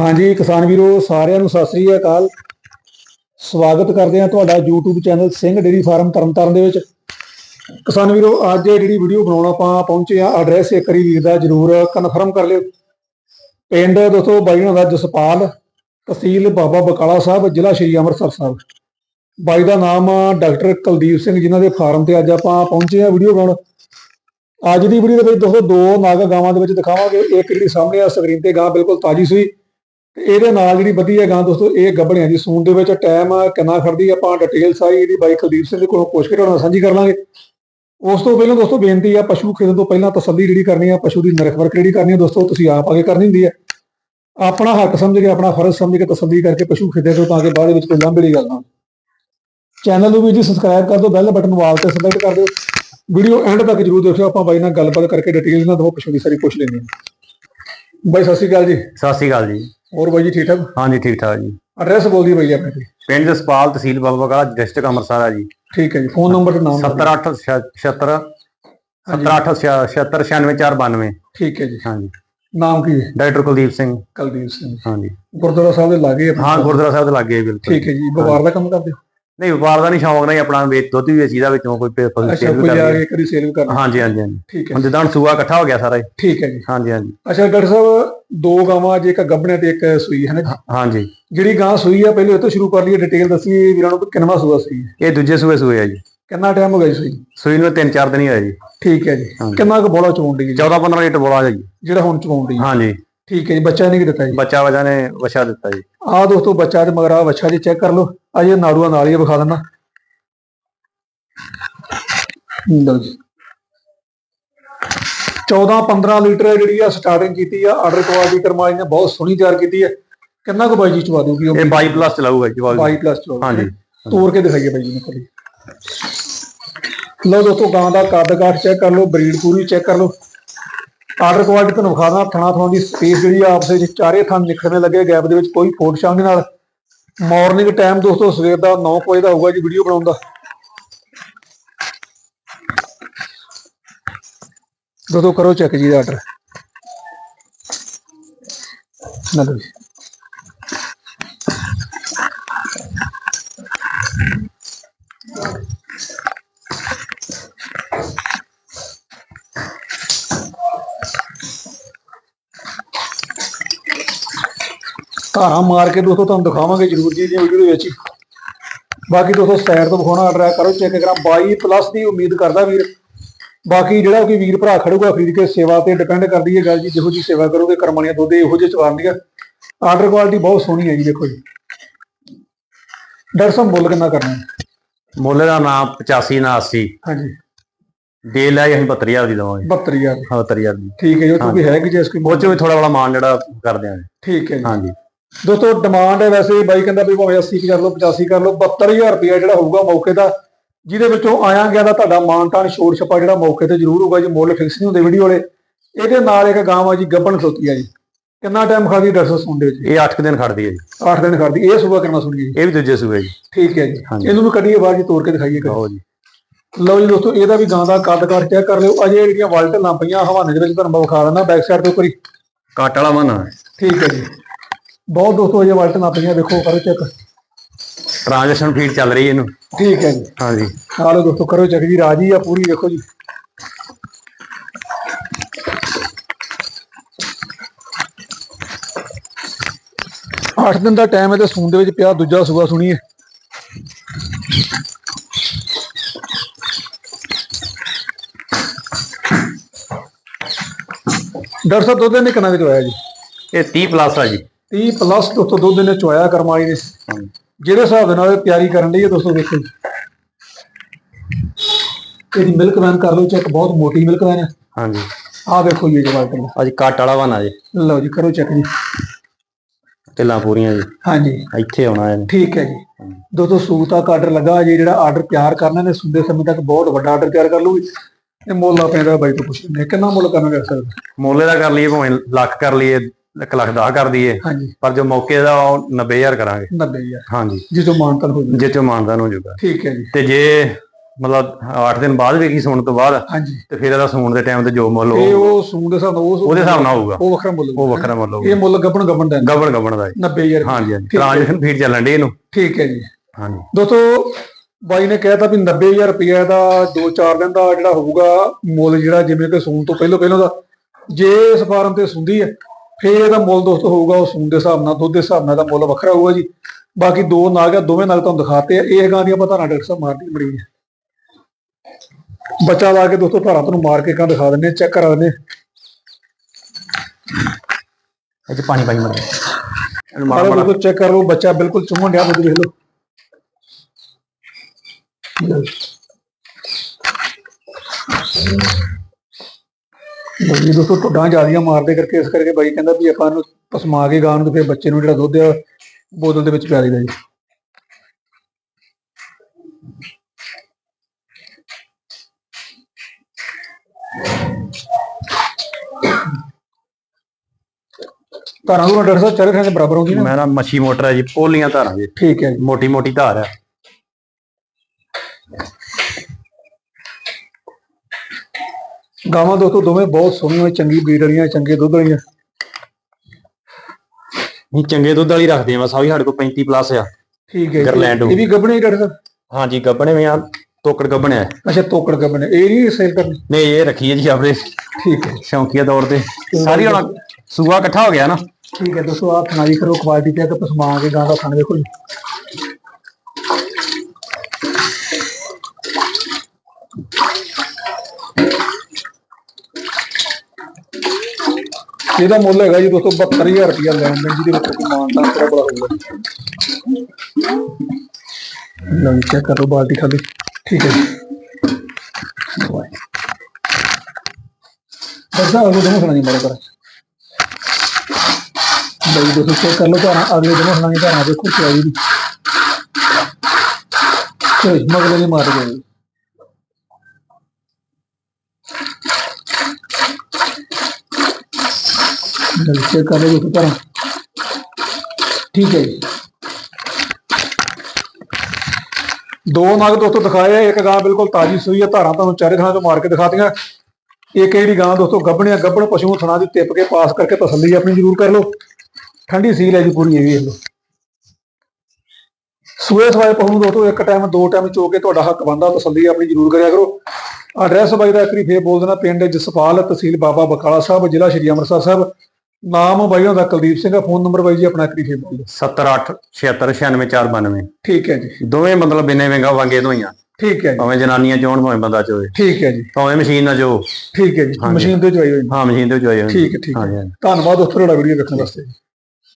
ਹਾਂਜੀ, ਕਿਸਾਨ ਵੀਰੋ, ਸਾਰਿਆਂ ਨੂੰ ਸਤਿ ਸ੍ਰੀ ਅਕਾਲ। ਸਵਾਗਤ ਕਰਦੇ ਹਾਂ ਤੁਹਾਡਾ YouTube channel Singh dairy farm Tarn Taran ਦੇ ਵਿੱਚ। ਕਿਸਾਨ ਵੀਰੋ, ਅੱਜ ਇਹ ਜਿਹੜੀ ਵੀਡੀਓ ਬਣਾਉਣ ਆਪਾਂ ਪਹੁੰਚੇ ਆ ਐਡਰੈਸ ਇੱਕ ਵਾਰੀ ਵੀਰ ਦਾ ਜਰੂਰ ਕਨਫਰਮ ਕਰ ਲਿਓ। ਪਿੰਡ ਦੋਸਤੋ ਬਾਈ ਹੋਣਾ ਦਾ ਜਸਪਾਲ, ਤਹਿਸੀਲ ਬਾਬਾ ਬਕਾਲਾ ਸਾਹਿਬ, ਜ਼ਿਲ੍ਹਾ ਸ਼੍ਰੀ ਅੰਮ੍ਰਿਤਸਰ ਸਾਹਿਬ। ਬਾਈ ਦਾ ਨਾਮ ਡਾਕਟਰ ਕੁਲਦੀਪ ਸਿੰਘ ਜਿਨ੍ਹਾਂ ਦੇ ਫਾਰਮ ਤੇ ਅੱਜ ਆਪਾਂ ਪਹੁੰਚੇ ਆ ਵੀਡੀਓ ਬਣਾਉਣ। ਅੱਜ ਦੀ ਵੀਡੀਓ ਦੇ ਵਿੱਚ ਦੋਸਤੋ ਦੋ ਨਾਗ ਗਾਵਾਂ ਦੇ ਵਿੱਚ ਦਿਖਾਵਾਂਗੇ। ਇੱਕ ਜਿਹੜੀ ਸਾਹਮਣੇ ਆ ਸਕਰੀਨ ਤੇ ਗਾਂ ਬਿਲਕੁਲ ਤਾਜੀ ਸੂਈ ਤੇ ਇਹਦੇ ਨਾਲ ਜਿਹੜੀ ਵਧੀਆ ਗਾਂ ਦੋਸਤੋ, ਇਹ ਗੱਭਣਿਆਂ ਦੀ ਸੂਨ ਦੇ ਵਿੱਚ ਟਾਈਮ ਕਿੰਨਾ ਖੜਦੀ ਆਪਾਂ ਡਿਟੇਲ ਸਾਰੀ ਜਿਹੜੀ ਬਾਈ ਕੁਲਦੀਪ ਸਿੰਘ ਕੋਲੋਂ ਪੁੱਛ ਕੇ ਤੁਹਾਡੇ ਨਾਲ ਸਾਂਝੀ ਕਰ ਲਾਂਗੇ। ਉਸ ਤੋਂ ਪਹਿਲਾਂ ਦੋਸਤੋ, ਬੇਨਤੀ ਆ, ਪਸ਼ੂ ਖਰੀਦਣ ਤੋਂ ਪਹਿਲਾਂ ਤਸੱਲੀ ਜਿਹੜੀ ਕਰਨੀ ਆ, ਪਸ਼ੂ ਦੀ ਨਰਖ ਵਰਕ ਜਿਹੜੀ ਕਰਨੀ ਆ ਦੋਸਤੋ, ਤੁਸੀਂ ਆਪ ਆਗੇ ਕਰਨੀ ਹੁੰਦੀ ਆ। ਆਪਣਾ ਹੱਕ ਸਮਝ ਕੇ, ਆਪਣਾ ਫਰਜ਼ ਸਮਝ ਕੇ ਤਸੱਲੀ ਕਰਕੇ ਪਸ਼ੂ ਖਰੀਦੇ ਤੋਂ ਤਾਂ ਕਿ ਬਾਅਦ ਵਿੱਚ ਕੋਈ ਲਾਂਭੇ ਦੀ ਗੱਲ ਨਾ ਚੈਨਲ ਨੂੰ ਵੀ ਜੀ ਸਬਸਕ੍ਰਾਈਬ ਕਰ ਦਿਓ ਬੈਲ ਬਟਨ ਨੂੰ ਵਾਲ ਤੇ ਸਿਲੈਕਟ ਕਰ ਦਿਓ। ਵੀਡੀਓ ਐਂਡ ਤੱਕ ਜਰੂਰ ਦੇਖਿਓ, ਆਪਾਂ ਬਾਈ ਨਾਲ ਗੱਲਬਾਤ ਕਰਕੇ ਡਿਟੇਲ ਨਾਲ ਦੋ ਪਸ਼ੂ ਦੀ ਸਾਰੀ ਪੁੱਛ ਲੈਂਦੇ ਹਾਂ। ਬਾਈ, ਸਤਿ ਸ਼੍ਰੀ ਅਕਾਲ ਜੀ। ਸਤਿ ਸ਼੍ਰੀ ਅਕਾਲ ਜੀ। ਹੋਰ ਬਾਈ ਜੀ ਠੀਕ ਠਾਕ? ਹਾਂਜੀ ਠੀਕ ਠਾਕ ਜੀ। ਐਡਰੈਸ ਬੋਲਦੀ ਬਾਈ ਜੀ ਆਪਣੇ ਤੇ ਪਿੰਡ ਜਸਪਾਲ ਤਹਿਸੀਲ ਬਾਬਾ ਡਿਸਟ੍ਰਿਕਟ ਅੰਮ੍ਰਿਤਸਰ ਆ ਜੀ। ਠੀਕ ਹੈ ਜੀ ਫੋਨ ਨੰਬਰ ਤੇ ਨਾਮ 7876 70876 ਠੀਕ ਹੈ ਜੀ। ਹਾਂਜੀ। ਨਾਮ ਕੀ ਹੈ? ਡਾਕਟਰ ਕੁਲਦੀਪ ਸਿੰਘ। ਕੁਲਦੀਪ ਸਿੰਘ। ਹਾਂਜੀ। ਗੁਰਦੁਆਰਾ ਸਾਹਿਬ ਦੇ ਲਾਗੇ ਹਾਂ ਗੁਰਦੁਆਰਾ ਸਾਹਿਬ ਦੇ ਲੱਗੇ ਬਿਲਕੁਲ। ਠੀਕ ਹੈ ਜੀ ਵਪਾਰ ਦਾ ਕੰਮ ਕਰਦੇ ਹੋ? ਨਹੀਂ ਵਪਾਰ ਦਾ ਨਹੀਂ ਸ਼ੌਂਕ ਨਹੀਂ ਆਪਣਾ ਵੇਚ ਦੁੱਧ ਵੀ ਵੇਚੀਦਾ ਵਿੱਚੋਂ ਕੋਈ ਫਸਲ ਸੇਲ ਵੀ ਕਰਦੇ ਕੇ ਕਦੀ ਸੇਲ ਵੀ ਕਰਨਾ ਹਾਂਜੀ ਹਾਂਜੀ ਹਾਂਜੀ। ਠੀਕ ਹੈ ਹੁਣ ਜਿੱਦਾਂ ਸੂਆ ਇਕੱਠਾ ਹੋ ਗਿਆ ਸਾਰਾ ਹੀ। ਠੀਕ ਹੈ ਜੀ। ਹਾਂਜੀ ਹਾਂਜੀ। ਅੱਛਾ ਡਾਕਟਰ ਸਾਹਿਬ ਦੋ ਗਾਵਾਂ ਜੇ ਇੱਕ ਗੱਭਣੇ ਤੇ ਇੱਕ ਸੂਈ ਹੈ ਨਾ ਜੀ? ਹਾਂਜੀ। ਜਿਹੜੀ ਗਾਂ ਸੂਈ ਆ ਪਹਿਲੇ ਤੋਂ ਸ਼ੁਰੂ ਕਰ ਲਈਏ ਡਿਟੇਲ ਦੱਸੀਏ ਵੀਰਾਂ ਨੂੰ ਵੀ ਕਿੰਨਵਾਂ ਸੂਆ ਸੂਈ ਹੈ। ਇਹ ਦੂਜੇ ਸੂਏ ਸੂਏ ਆ ਜੀ। ਕਿੰਨਾ ਟਾਈਮ ਹੋ ਗਿਆ ਜੀ ਸੂਈ? ਸੂਈ ਨੂੰ 3-4 ਦਿਨ ਹੀ ਹੋਏ ਜੀ। ਠੀਕ ਹੈ ਜੀ। ਕਿੰਨਾ ਕੁ ਬੋਲਾ ਦੀ ਜੀ? 14-15 ਲੀਟਰ ਬੋਲਾ ਜੀ। ਜਿਹੜਾ ਹੁਣ ਦੀ ਹਾਂਜੀ। ਠੀਕ ਹੈ ਜੀ ਬੱਚਾ ਨਹੀਂ ਦਿੱਤਾ ਜੀ? ਬੱਚਾ ਵਜਾ ਨੇ ਵਛਾ ਦਿੱਤਾ ਜੀ। ਆਹ ਦੋਸਤੋ ਬੱਚਾ ਤੇ ਮਗਰ ਆ ਬੱਚਾ ਜੀ ਚੈੱਕ ਕਰ ਲਓ। ਅਜੇ ਨਾੜੂਆ ਨਾਲ ਹੀ ਆ, ਵਿਖਾ ਦਿੰਦਾ। ਲਓ ਜੀ। 14 15 ਲੀਟਰ ਜਿਹੜੀ ਆ ਸਟਾਰਟਿੰਗ ਕੀਤੀ ਆ ਆਰਡਰ ਕੁਆਲਿਟੀ ਕਰਮਾਈ ਨੇ ਬਹੁਤ ਸੋਹਣੀ ਤਿਆਰ ਕੀਤੀ ਹੈ। ਕਿੰਨਾ ਕੁ ਬਾਈ ਜੀ ਚਵਾ ਦੂਗੀ ਉਹ? ਇਹ 22 ਪਲੱਸ ਚਲਾਊਗਾ ਜੀ ਬਾਲ 22 ਪਲੱਸ ਚਵਾ ਹਾਂਜੀ। ਤੋੜ ਕੇ ਦਿਖਾਈਏ ਬਾਈ ਜੀ ਨੂੰ ਕਰੀ ਲਓ ਦੋਸਤੋ ਗਾਂ ਦਾ ਕੱਦ ਕਾਠ ਚੈੱਕ ਕਰ ਲਓ ਬਰੀਡ ਪੂਰੀ ਚੈੱਕ ਕਰ ਲਓ। ਆਰਡਰ ਕੁਆਲਿਟੀ ਤੁਹਾਨੂੰ ਵਿਖਾਦਾ ਥਣਾ ਥਣਾ ਦੀ ਸਪੇਸ ਜਿਹੜੀ ਆ ਆਪਸੇ ਵਿੱਚ ਚਾਰੇ ਥਣ ਨਿਕਲਣੇ ਲੱਗੇ ਗੈਪ ਦੇ ਵਿੱਚ ਕੋਈ ਫੋਟ ਦੇ ਨਾਲ। ਮਾਰਨਿੰਗ ਟਾਈਮ ਦੋਸਤੋ ਸਵੇਰ ਦਾ 9 ਵਜੇ ਦਾ ਹੋਊਗਾ ਜੀ ਵੀਡੀਓ ਬਣਾਉਣ ਦਾ। ਦੋਸਤੋ ਕਰੋ ਚੈੱਕ ਜੀ ਦਾ ਆਰਡਰ ਨਾ ਲਓ ਜੀ। ਧਾਰਾਂ ਮਾਰ ਕੇ ਦੋਸਤੋ ਤੁਹਾਨੂੰ ਦਿਖਾਵਾਂਗੇ ਜਰੂਰ ਜੀ ਦੀ ਵੀਡੀਓ ਦੇ ਵਿੱਚ ਬਾਕੀ ਦੋਸਤੋ ਸਾਈਡ ਤੋਂ ਵਿਖਾਉਣਾ ਆਰਡਰ ਹੈ, ਕਰੋ ਚੈੱਕ ਕਰਾਂ। 22 ਪਲੱਸ ਦੀ ਉਮੀਦ ਕਰਦਾ ਵੀਰ। ਬਾਕੀ ਜਿਹੜਾ ਕੋਈ ਵੀਰ ਭਰਾ ਖੜੂਗਾ ਖਰੀਦ ਕੇ ਸੇਵਾ ਤੇ ਡਿਪੈਂਡ ਕਰਦੀ ਹੈ ਗੱਲ ਜੀ ਜਿਹੋ ਜੀ ਸੇਵਾ ਕਰੋਗੇ ਕਰਮਾਣੀਆਂ ਦੁੱਧ ਇਹੋ ਜਿਹੇ ਚਵਾਉਂਦੀਆਂ ਆਰਡਰ ਕੁਆਲਿਟੀ ਬਹੁਤ ਸੋਹਣੀ ਹੈ ਜੀ ਦੇਖੋ ਜੀ। ਡਾਕਟਰ ਸਾਹਿਬ ਮੁੱਲ ਕਿੰਨਾ ਕਰਨਾ ਹੈ? ਮੁੱਲ ਦਾ ਨਾਮ 85 ਨਾ 80 ਹਾਂਜੀ। ਡੇ ਲਈ ਅਸੀਂ 72000 ਦੀ ਦਵਾਂਗੇ। 72000 72000 ਦੀ। ਠੀਕ ਹੈ ਜੀ ਕੋਈ ਹੈ ਕਿ ਜੇ ਇਸ ਕੋਈ ਉਹ ਚ ਵੀ ਥੋੜਾ ਬੜਾ ਮਾਨ ਜਿਹੜਾ ਕਰ ਦਿਆਂਗੇ ਠੀਕ ਹੈ ਜੀ। ਹਾਂਜੀ। ਦੋਸਤੋ ਡਿਮਾਂਡ ਹੈ ਵੈਸੇ ਬਾਈ ਕਹਿੰਦਾ ਵੀ ਭਾਵੇਂ 80 ਕਰ ਲਓ 85 ਕਰ ਲਓ 72000 ਰੁਪਇਆ ਜਿਹੜਾ ਹੋਊਗਾ ਮੌਕੇ ਦਾ ਜਿਹਦੇ ਵਿੱਚੋਂ ਆਇਆ ਗਿਆ ਦਾ ਤੁਹਾਡਾ ਮਾਨਤਾਨ ਛੋੜ ਛਪਾ ਜਿਹੜਾ ਮੌਕੇ ਤੇ ਜ਼ਰੂਰ ਹੋਊਗਾ ਜੀ ਮੁੱਲ ਫਿਕਸ ਨਹੀਂ ਹੁੰਦੇ ਵੀਡੀਓ ਵਾਲੇ। ਇਹਦੇ ਨਾਲ ਇੱਕ ਗਾਂ ਆ ਜੀ ਗੱਬਣ ਖਲੋਤੀ ਆ ਜੀ। ਕਿੰਨਾ ਟਾਈਮ ਖਾਦੀ ਡਾਕਟਰ ਸੁਣਦੇ ਜੀ? ਇਹ 8 ਦਿਨ ਖੜਦੀ ਹੈ ਜੀ। 8 ਦਿਨ ਖਾਦੀ ਇਹ ਸੁਬਾ ਕਿੰਨਾ ਸੁਣੀ ਜੀ? ਇਹ ਵੀ ਦੂਜੇ ਸੂਏ ਜੀ। ਠੀਕ ਹੈ ਜੀ। ਇਹਨੂੰ ਵੀ ਕੱਢੀਏ ਬਾਹਰ ਜੀ ਤੋੜ ਕੇ ਦਿਖਾਈਏ। ਲਓ ਜੀ। ਲਓ ਜੀ ਦੋਸਤੋ ਇਹਦਾ ਵੀ ਗਾਂ ਦਾ ਕੱਦ ਕੱਟ ਚੈੱਕ ਕਰ ਲਿਓ। ਅਜੇ ਜਿਹੜੀਆਂ ਵਾਲਟ ਲਾਂ ਪਈਆਂ ਹਵਾਨੇ ਦੇ ਵਿੱਚ ਤੁਹਾਨੂੰ ਮੈਂ ਵਿਖਾ ਦਿੰਦਾ ਬੈਕ ਸਾਈਡ ਤੋਂ ਕਰੀ ਕਾਟ ਵਾਲਾ ਮਨ ਠੀਕ ਹੈ ਜੀ। ਬਹੁਤ ਦੋਸਤੋ ਅਜੇ ਵਾਲਟ ਲਾਂ ਪਈਆਂ ਦੇਖੋ ਕਰੋ ਚੈੱਕ ਟ੍ਰਾਂਜੈਕਸ਼ਨ ਫੀਡ ਚੱਲ ਰਹੀ ਹੈ ਇਹਨੂੰ। ਠੀਕ ਹੈ ਜੀ। ਹਾਂਜੀ। ਹਾਲੋ ਦੋਸਤੋ ਕਰੋ ਚੱਕ ਜੀ ਰਾਜੀ ਆ ਪੂਰੀ ਦੇਖੋ ਜੀ। ਅੱਠ ਦਿਨ ਦਾ ਟਾਈਮ ਹੈ ਤੇ ਸੂਣ ਦੇ ਵਿੱਚ ਪਿਆ ਦੂਜਾ ਸੂਆ ਸੁਣੀਏ। ਡਾਕਟਰ ਸਾਹਿਬ ਦੁੱਧ ਨੇ ਕਿੰਨਾ ਕੁ ਚੋਇਆ ਜੀ? ਇਹ 30 ਪਲੱਸ ਆ ਜੀ। 30 ਪਲੱਸ ਦੋਸਤੋ ਦੁੱਧ ਨੇ ਚੋਇਆ ਕਰਮਾਈ ਨੇ। ਜਿਹੜੇ ਹਿਸਾਬ ਦੇ ਨਾਲ ਇਹ ਤਿਆਰੀ ਕਰਨ ਲਈ ਹੈ ਦੋਸਤੋ ਦੇਖੋ ਇਹਦੀ ਮਿਲਕ ਵੈਨ ਕਰ ਲਓ ਚੈੱਕ ਬਹੁਤ ਮੋਟੀ ਮਿਲਕ ਵੈਨ ਹੈ ਹਾਂਜੀ। ਆਹ ਦੇਖੋ ਜੀ ਇਹ ਜਵਾਬ ਕਰੋ ਅੱਜ ਕਾਟ ਵਾਲਾ ਬਣਾ ਜੀ। ਲਓ ਜੀ ਕਰੋ ਚੈੱਕ ਜੀ। ਢਿੱਲਾਂ ਪੂਰੀਆਂ ਜੀ। ਹਾਂਜੀ। ਇੱਥੇ ਆਉਣਾ ਇਹਨੇ। ਠੀਕ ਹੈ ਜੀ। ਦੋਸਤੋ ਸੂਤ ਆਰਡਰ ਲੱਗਾ ਜੀ ਜਿਹੜਾ ਆਰਡਰ ਤਿਆਰ ਕਰਨਾ ਨੇ ਸੁੰਦੇ ਸਮੇਂ ਤੱਕ ਬਹੁਤ ਵੱਡਾ ਆਰਡਰ ਤਿਆਰ ਕਰ ਲੂਗੀ ਇਹ ਮੁੱਲ ਆਪਣੇ ਦਾ ਬਾਈ ਤੋਂ ਪੁੱਛ ਲੈਂਦੇ ਹਾਂ। ਕਿੰਨਾ ਮੁੱਲ ਕਰਨਾ ਕਰ ਸਕਦਾ ਮੁੱਲੇ ਦਾ ਕਰ ਲਈਏ ਭਾਵੇਂ ਲੱਖ ਕਰ ਲਈਏ 1 ਲੱਖ 10 ਕਰ ਦਈਏ। ਹਾਂਜੀ। ਪਰ ਜੋ ਮੌਕੇ ਦਾ ਉਹ 90000 ਕਰਾਂਗੇ। 90000 ਹਾਂਜੀ। ਤੋਂ ਮਾਨਤਨ ਹੋ ਜਾਵੇ ਜੇ ਚੋਂ ਮਾਨਦਾਨ ਹੋ ਜਾਊਗਾ। ਠੀਕ ਹੈ ਜੀ। ਤੇ ਜੇ ਮਤਲਬ 8 ਦਿਨ ਬਾਅਦ ਵੇਖੀ ਸੂਣ ਤੋਂ ਬਾਅਦ ਹਾਂਜੀ। ਤੇ ਫਿਰ ਇਹਦਾ ਸੂਣ ਦੇ ਟਾਈਮ ਤੇ ਜੋ ਮੁੱਲ ਇਹ ਉਹ ਸੂਣ ਦੇ ਹਿਸਾਬ ਨਾਲ ਉਹ ਉਹਦੇ ਹਿਸਾਬ ਨਾਲ ਹੋਊਗਾ। ਉਹ ਵੱਖਰਾ ਮੁੱਲ ਉਹ ਵੱਖਰਾ ਮੁੱਲ ਹੋਊਗਾ। ਇਹ ਮੁੱਲ ਗੱਬਣ ਗੱਬਣ ਦਾ ਗੱਬਣ ਗੱਬਣ ਦਾ ਜੀ। 90000 ਹਾਂਜੀ ਹਾਂਜੀ। ਟ੍ਰਾਂਜੈਕਸ਼ਨ ਫੀਡ ਚੱਲਣ ਦੀ ਇਹਨੂੰ। ਠੀਕ ਹੈ ਜੀ। ਹਾਂਜੀ। ਦੋਸਤੋ ਬਾਈ ਨੇ ਕਹਿਤਾ ਵੀ 90000 ਰੁਪਏ ਦਾ 2-4 ਦਿਨ ਦਾ ਜਿਹੜਾ ਹੋਊਗਾ ਮੁੱਲ ਜਿਹੜਾ ਜਿਵੇਂ ਕਿ ਸੂਣ ਤੋਂ ਪਹਿਲਾਂ ਪਹਿਲਾਂ ਦਾ ਜੇ ਇਸ ਫਾਰਮ ਤੇ ਸੁੰਦੀ ਹੈ ਫਿਰ ਇਹਦਾ ਮੁੱਲ ਦੋਸਤੋ ਹੋਊਗਾ ਉਹ ਸੂਣ ਦੇ ਹਿਸਾਬ ਨਾਲ ਦੁੱਧ ਦੇ ਹਿਸਾਬ ਨਾਲ ਦਾ ਮੁੱਲ ਵੱਖਰਾ ਹੋਊਗਾ ਜੀ। ਬਾਕੀ ਦੋ ਨਾਗ ਆ ਦੋਵੇਂ ਨਾਗ ਤੁਹਾਨੂੰ ਦਿਖਾਤੇ ਆ। ਇਹ ਗਾਂ ਦੀਆਂ ਆਪਾਂ ਧਾਰਾਂ ਡਾਕਟਰ ਸਾਹਿਬ ਮਾਰਦੀ ਮੜੀ ਬੱਚਾ ਲਾ ਕੇ ਦੋਸਤੋ ਧਾਰਾਂ ਤੁਹਾਨੂੰ ਮਾਰ ਕੇ ਕਾਂ ਦਿਖਾ ਦਿੰਦੇ ਚੈੱਕ ਕਰਾ ਦਿੰਦੇ ਚ ਪਾਣੀ ਪਾਣੀ ਮਰ। ਮਾਰ ਮਾਰੋ। ਚੈੱਕ ਕਰ ਲਓ ਬੱਚਾ ਬਿਲਕੁਲ ਚੁੰਮਣ ਡਿਆ ਵੇਖ ਲਓ। ਜੀ ਦੋਸਤੋ ਟੁੱਡਾਂ ਜਿਆਦੀਆਂ ਮਾਰਦੇ ਕਰਕੇ ਇਸ ਕਰਕੇ ਬਾਈ ਕਹਿੰਦਾ ਵੀ ਆਪਾਂ ਨੂੰ ਪਸਮਾ ਕੇ ਗਾਂ ਨੂੰ ਤੇ ਫਿਰ ਬੱਚੇ ਨੂੰ ਜਿਹੜਾ ਦੁੱਧ ਆ ਬੋਤਲ ਦੇ ਵਿੱਚ ਪਿਆ ਦਈਦਾ ਜੀ। ਧਾਰਾਂ ਨੂੰ ਡਾਕਟਰ ਸਾਹਿਬ ਚਾਰੇ ਥਾਂ ਦੇ ਬਰਾਬਰ ਹੁੰਦੀ ਨਾ ਮੈਂ ਨਾ ਮੱਛੀ ਮੋਟਰ ਹੈ ਜੀ ਪੋਲੀਆਂ ਧਾਰਾਂ ਜੀ। ਠੀਕ ਹੈ ਜੀ। ਮੋਟੀ ਮੋਟੀ ਧਾਰ ਹੈ। ਗਾਵਾਂ ਦੋਸਤੋ ਦੋਵੇਂ ਬਹੁਤ ਸੋਹਣੀਆਂ ਚੰਗੀ ਬਰੀਡ ਵਾਲੀਆਂ ਚੰਗੇ ਦੁੱਧ ਵਾਲੀਆਂ। ਨਹੀਂ ਚੰਗੇ ਦੁੱਧ ਵਾਲੀ ਰੱਖਦੇ ਆ ਬਸ ਆ ਵੀ ਸਾਡੇ ਕੋਲ 35 ਪਲੱਸ ਆ। ਠੀਕ ਹੈ। ਗਰਲੈਂਡ ਇਹ ਵੀ ਗੱਬਣੇ ਹੀ ਡਾਕਟਰ ਹਾਂਜੀ ਗੱਬਣੇ ਵੀ ਆ ਤੋਕੜ ਗੱਬਣੇ ਆ। ਅੱਛਾ ਤੋਕੜ ਗੱਬਣੇ। ਇਹ ਨਹੀਂ ਸੇਲ ਕਰਨੀ? ਨਹੀਂ ਇਹ ਰੱਖੀ ਹੈ ਜੀ ਆਪਣੇ ਠੀਕ ਹੈ। ਸ਼ੌਂਕੀਆ ਤੌਰ ਤੇ। ਸਾਰੀ ਹੁਣ ਸੂਆ ਇਕੱਠਾ ਹੋ ਗਿਆ ਨਾ। ਠੀਕ ਹੈ ਦੋਸਤੋ ਥਣਾ ਵੀ ਕਰੋ ਕੁਆਲਿਟੀ ਚੈੱਕ ਪਸਮਾ ਕੇ ਗਾਂ ਦਾ ਥਣ ਵੇਖੋ ਜੀ। ਇਹਦਾ ਮੁੱਲ ਹੈਗਾ ਜੀ ਦੋਸਤੋ 72000 ਰੁਪਇਆ ਲੈਣ ਦੇਣ, ਜਿਹਦੇ ਵਿੱਚ ਮਾਨਤਾ ਤੇਰਾ ਬੜਾ ਹੋਊਗਾ। ਲਓ ਜੀ ਚੈੱਕ ਕਰੋ ਬਾਲਟੀ ਖਾਲੀ। ਠੀਕ ਹੈ ਜੀ। ਦੱਸਦਾ ਅਗਲੇ ਦਿਨ ਸੁਣਾਈ ਮਾਰੇ ਕਰ। ਬਈ ਦੋਸਤੋ ਚੈੱਕ ਕਰ ਲਓ ਘਰਾਂ ਅਗਲੇ ਦਿਨ ਸੁਣਾਈ ਘਰਾਂ ਦੇਖੋ ਚਲਾਈ ਦੀ ਤੇ ਮਗਲੇ ਨਹੀਂ ਮਾਰ ਗਏ ਗੱਲ ਕਰ ਲਓ ਦੋਸਤੋ ਘਰਾਂ। ਠੀਕ ਹੈ ਜੀ। ਦੋ ਨਗ ਦੋਸਤੋ ਦਿਖਾਏ ਆ, ਇੱਕ ਗਾਂ ਬਿਲਕੁਲ ਤਾਜੀ ਸੂਈ ਆ, ਧਾਰਾਂ ਤੁਹਾਨੂੰ ਚਾਰੇ ਥਾਂ ਤੋਂ ਮਾਰ ਕੇ ਦਿਖਾਤੀਆਂ। ਇੱਕ ਜਿਹੜੀ ਗਾਂ ਦੋਸਤੋ? ਗੱਭਣਿਆ ਗੱਭਣ ਪਸ਼ੂ ਥਣਾ ਦੀ ਟਿੱਪ ਕੇ ਪਾਸ ਕਰਕੇ ਤਸੱਲੀ ਆਪਣੀ ਜ਼ਰੂਰ ਕਰ ਲਓ। ਠੰਡੀ ਸੀਲ ਹੈ ਜੀ ਪੂਰੀ, ਇਹ ਵੇਖ ਲਓ। ਸੂਏ ਸਵਾਏ ਪਸ਼ੂ ਦੋਸਤੋ, ਇੱਕ ਟਾਈਮ ਦੋ ਟਾਈਮ ਚੋ ਕੇ ਤੁਹਾਡਾ ਹੱਕ ਬਣਦਾ, ਤਸੱਲੀ ਆਪਣੀ ਜ਼ਰੂਰ ਕਰਿਆ ਕਰੋ। ਐਡਰੈਸ ਬਾਈ ਦਾ ਇੱਕ ਵਾਰੀ ਫੇਰ ਬੋਲ ਦੇਣਾ, ਪਿੰਡ ਜਸਪਾਲ ਤਹਿਸੀਲ ਬਾਬਾ ਬਕਾਲਾ ਸਾਹਿਬ, ਜ਼ਿਲ੍ਹਾ ਸ਼੍ਰੀ ਅੰਮ੍ਰਿਤਸਰ ਸਾਹਿਬ। ਨਾਮ ਬਾਈ ਦਾ ਕੁਲਦੀਪ ਸਿੰਘ ਆ ਫੋਨ ਨੰਬਰ ਬਾਈ ਜੀ ਆਪਣਾ ਵਾਰੀ ਫੇਰ ਬੋਲ? ਦਿਓ 78 76 96 492 ਠੀਕ ਹੈ ਜੀ। ਦੋਵੇਂ ਮਤਲਬ ਬਿਨੇ ਵਿੰਗਾ ਵਾਂਗੇ ਤੋਂ ਹੀ ਆ ਠੀਕ ਹੈ ਜੀ। ਭਾਵੇਂ ਜਨਾਨੀਆਂ ਚੋਣ ਭਾਵੇਂ ਬੰਦਾ ਚੋਏ ਠੀਕ ਹੈ ਜੀ। ਭਾਵੇਂ ਮਸ਼ੀਨ ਨਾਲ ਜੋ ਠੀਕ ਹੈ ਜੀ। ਮਸ਼ੀਨ ਤੇ ਚਵਾਈ ਹੋਈ। ਹਾਂ ਮਸ਼ੀਨ ਤੇ ਚੋਏ ਠੀਕ ਹੈ ਠੀਕ ਹੈ। ਧੰਨਵਾਦ ਦੋਸਤੋ ਤੁਹਾਡਾ ਵੀਡੀਓ ਦੇਖਣ ਵਾਸਤੇ।